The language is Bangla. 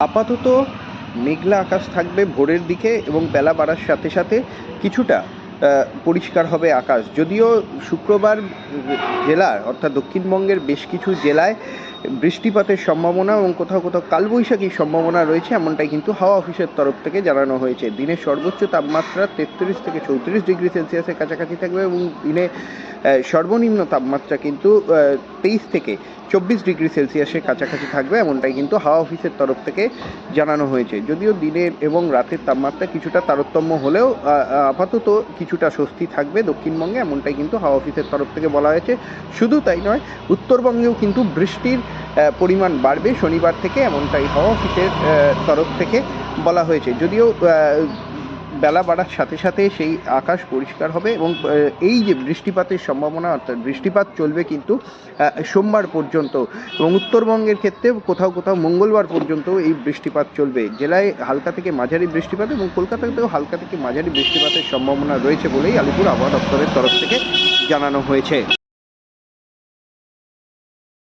আপাতত মেঘলা আকাশ থাকবে ভোরের দিকে এবং বেলা বাড়ার সাথে সাথে কিছুটা পরিষ্কার হবে আকাশ। যদিও শুক্রবার জেলার, অর্থাৎ দক্ষিণবঙ্গের বেশ কিছু জেলায় বৃষ্টিপাতের সম্ভাবনা এবং কোথাও কোথাও কালবৈশাখীর সম্ভাবনা রয়েছে, এমনটাই কিন্তু হাওয়া অফিসের তরফ থেকে জানানো হয়েছে। দিনের সর্বোচ্চ তাপমাত্রা তেত্রিশ থেকে চৌত্রিশ ডিগ্রি সেলসিয়াসের কাছাকাছি থাকবে এবং দিনে সর্বনিম্ন তাপমাত্রা কিন্তু তেইশ থেকে চব্বিশ ডিগ্রি সেলসিয়াসের কাছাকাছি থাকবে, এমনটাই কিন্তু হাওয়া অফিসের তরফ থেকে জানানো হয়েছে। যদিও দিনের এবং রাতের তাপমাত্রা কিছুটা তারতম্য হলেও আপাতত কিছুটা স্বস্তি থাকবে দক্ষিণবঙ্গে, এমনটাই কিন্তু হাওয়া অফিসের তরফ থেকে বলা হয়েছে। শুধু তাই নয়, উত্তরবঙ্গেও কিন্তু বৃষ্টির পরিমাণ বাড়বে। শনিবার থেকে এমনটাই হাওয়া অফিসের তরফ থেকে বলা হয়েছে। যদিও বেলা বাড়ার সাথে সাথে সেই আকাশ পরিষ্কার হবে এবং এই যে বৃষ্টিপাতের সম্ভাবনা, অর্থাৎ বৃষ্টিপাত চলবে কিন্তু সোমবার পর্যন্ত এবং উত্তরবঙ্গের ক্ষেত্রে কোথাও কোথাও মঙ্গলবার পর্যন্ত এই বৃষ্টিপাত চলবে। জেলায় হালকা থেকে মাঝারি বৃষ্টিপাত এবং কলকাতাতেও হালকা থেকে মাঝারি বৃষ্টিপাতের সম্ভাবনা রয়েছে বলেই আলিপুর আবহাওয়া দপ্তরের তরফ থেকে জানানো হয়েছে।